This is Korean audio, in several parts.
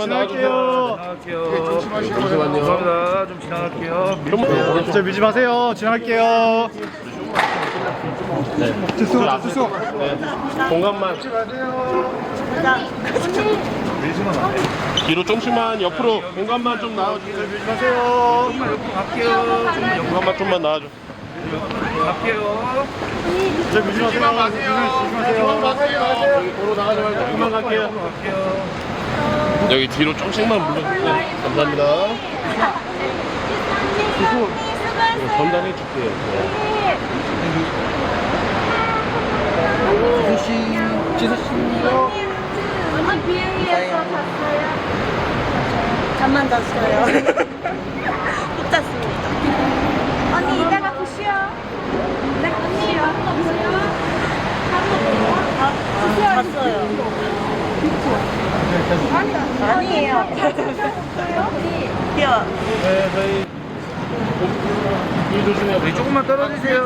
지나갈게요. 잠시만요. 감사합니다. 좀 지나갈게요. 좀저 밀지 마세요. 지나갈게요. 주소, 주소. 공간만 뒤로 좀씩만 옆으로 공간만 좀 나와주세요. 밀지 마세요. 조금만 옆으로 갈게요. 좀만 옆으로 공간만 좀만 나와줘. 갈게요. 저 밀지 마세요. 밀지 마세요. 여기 도로 나가지 말고 그만 갈게요. 갈게요. 여기 뒤로 좀씩만 물러주세요. 감사합니다. 전달해 줄게요. 언니 비행기에서 잤어요? 잠만 잤어요. 못 잤습니다. 언니 이따가 보시오. 네, 언니 보시오. 잤어요. 아니에요. 귀여워. 네, 저희 길 조심해요. 네, 조금만 떨어지세요.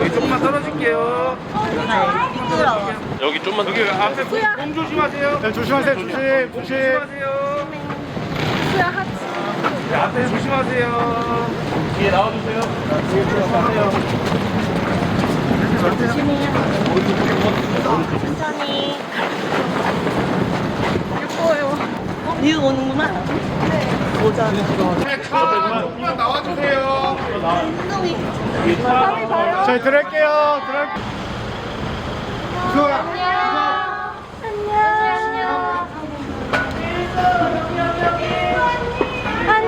네, 조금만 떨어질게요. 미끄러워. 여기 좀만 여기 앞에 공 조심하세요. 네, 조심하세요. 조심, 조심. 조심하세요. 네, 앞에 조심하세요. 뒤에 나와주세요. 천천히. 예뻐요. 이거 오는구나. 모자. 조금만 나와주세요. 운동이. 저희 들어갈게요. 들어갈게요. 수고야. 안녕.